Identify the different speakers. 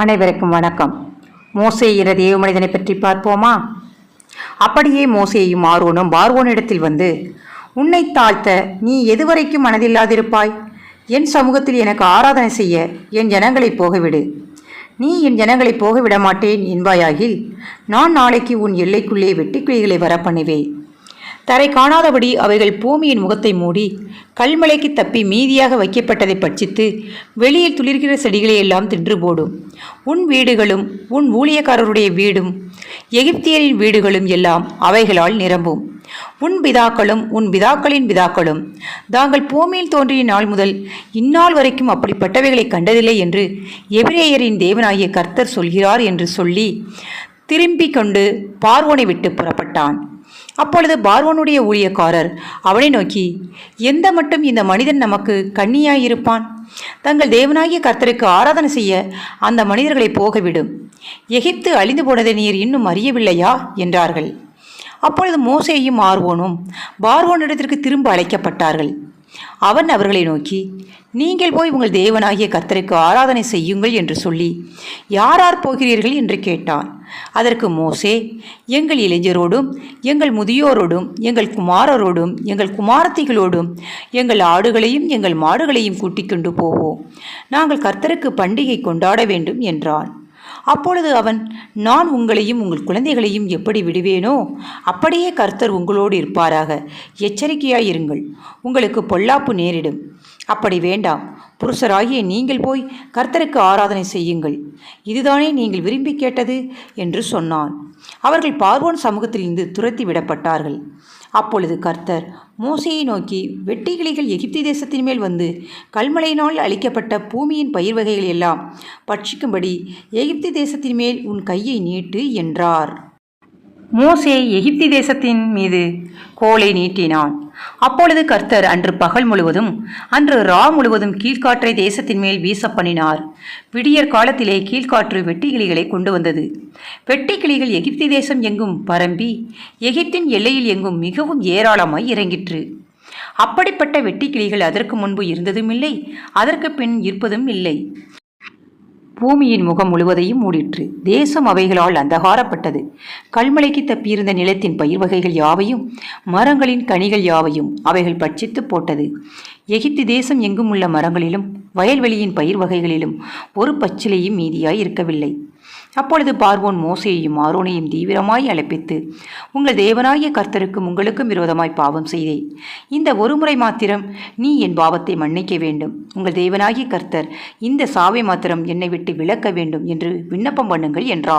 Speaker 1: அனைவருக்கும் வணக்கம். மோசே என்ற தேவ மனிதனை பற்றி பார்ப்போமா? அப்படியே மோசேயும் ஆர்வனும் பார்வோனிடத்தில் வந்து உன்னை தாழ்த்த நீ எதுவரைக்கும் மனதில்லாதிருப்பாய்? என் சமூகத்தில் எனக்கு ஆராதனை செய்ய என் ஜனங்களை போகவிடு. நீ என் ஜனங்களை போகவிட மாட்டேன் என்பாயாகில் நான் நாளைக்கு உன் எல்லைக்குள்ளே வெட்டுக்கிளிகளை வர பண்ணுவேன் தரை காணாதபடி அவைகள் பூமியின் முகத்தை மூடி கல்மலைக்கு தப்பி மீதியாக வைக்கப்பட்டதை பட்சித்து வெளியில் துளிர்கிற செடிகளை எல்லாம் தின்று போடும். உன் வீடுகளும் உன் ஊழியக்காரருடைய வீடும் எகிப்தியரின் வீடுகளும் எல்லாம் அவைகளால் நிரம்பும். உன் பிதாக்களும் உன் பிதாக்களின் பிதாக்களும் தாங்கள் பூமியில் தோன்றிய நாள் முதல் இந்நாள் வரைக்கும் அப்படிப்பட்டவைகளை கண்டதில்லை என்று எபிரேயரின் தேவனாகிய கர்த்தர் சொல்கிறார் என்று சொல்லி திரும்பிக் கொண்டு பார்வோனை விட்டு புறப்பட்டான். அப்பொழுது பார்வோனுடைய ஊழியக்காரர் அவனை நோக்கி எந்த மட்டும் இந்த மனிதன் நமக்கு கண்ணியாயிருப்பான் தங்கள் தேவனாகிய கர்த்தருக்கு ஆராதனை செய்ய அந்த மனிதர்களை போகவிடும். எகிப்து அழிந்து போனதை நீர் இன்னும் அறியவில்லையா? என்றார்கள். அப்பொழுது மோசேயும் ஆர்வோனும் பார்வோனிடத்திற்கு திரும்ப அழைக்கப்பட்டார்கள். அவன் அவர்களை நோக்கி நீங்கள் போய் உங்கள் தேவனாகிய கர்த்தருக்கு ஆராதனை செய்யுங்கள் என்று சொல்லி யாரார் போகிறீர்கள்? என்று கேட்டான். அதற்கு மோசே எங்கள் இளைஞரோடும் எங்கள் முதியோரோடும் எங்கள் குமாரரோடும் எங்கள் குமாரத்திகளோடும் எங்கள் ஆடுகளையும் எங்கள் மாடுகளையும் கூட்டிக் கொண்டு போவோம். நாங்கள் கர்த்தருக்கு பண்டிகை கொண்டாட வேண்டும் என்றான். அப்பொழுது அவன் நான் உங்களையும் உங்கள் குழந்தைகளையும் எப்படி விடுவேனோ அப்படியே கர்த்தர் உங்களோடு இருப்பாராக. எச்சரிக்கையாயிருங்கள். உங்களுக்கு பொல்லாப்பு நேரிடும். அப்படி வேண்டாம். புருஷராகிய நீங்கள் போய் கர்த்தருக்கு ஆராதனை செய்யுங்கள். இதுதானே நீங்கள் விரும்பி கேட்டது? என்று சொன்னான். அவர்கள் பார்வோன் சமூகத்திலிருந்து துரத்தி விடப்பட்டார்கள். அப்பொழுது கர்த்தர் மோசையை நோக்கி வெட்டுக்கிளிகள் எகிப்தி தேசத்தின் மேல் வந்து கல்மலையினால் அளிக்கப்பட்ட பூமியின் பயிர் வகைகள் எல்லாம் பட்சிக்கும்படி எகிப்தி தேசத்தின் மேல் உன் கையை நீட்டு என்றார். மோசே எகிப்தி தேசத்தின் மீது கோலை நீட்டினான். அப்பொழுது கர்த்தர் அன்று பகல் முழுவதும் அன்று ரா முழுவதும் கீழ்காற்றை தேசத்தின் மேல் வீச பண்ணினார் விடியற் காலத்திலே கீழ்காற்று வெட்டுக்கிளிகளை கொண்டு வந்தது. வெட்டுக்கிளிகள் எகிப்தி தேசம் எங்கும் பரம்பி எகிப்தின் எல்லையில் எங்கும் மிகவும் ஏராளமாய் இறங்கிற்று. அப்படிப்பட்ட வெட்டுக்கிளிகள் அதற்கு முன்பு இருந்ததும் இல்லை அதற்கு பின் இருப்பதும் இல்லை. பூமியின் முகம் முழுவதையும் மூடிற்று. தேசம் அவைகளால் அந்தகாரப்பட்டது. கல்மலைக்கு தப்பியிருந்த நிலத்தின் பயிர் வகைகள் யாவையும் மரங்களின் கனிகள் யாவையும் அவைகள் பட்சித்து போட்டது. எகிப்து தேசம் எங்கும் உள்ள மரங்களிலும் வயல்வெளியின் பயிர் வகைகளிலும் ஒரு பச்சிலையும் மீதியாய் இருக்கவில்லை. அப்பொழுது பார்வோன் மோசையையும் ஆரோனையும் தீவிரமாய் அழைப்பித்து உங்கள் தேவனாகிய கர்த்தருக்கும் உங்களுக்கும் விரோதமாய் பாவம் செய்தேன். இந்த ஒரு முறை மாத்திரம் நீ என் பாவத்தை மன்னிக்க வேண்டும். உங்கள் தேவனாகிய கர்த்தர் இந்த சாவை மாத்திரம் என்னை விட்டு விலக்க வேண்டும் என்று விண்ணப்பம் பண்ணுங்கள் என்றான்.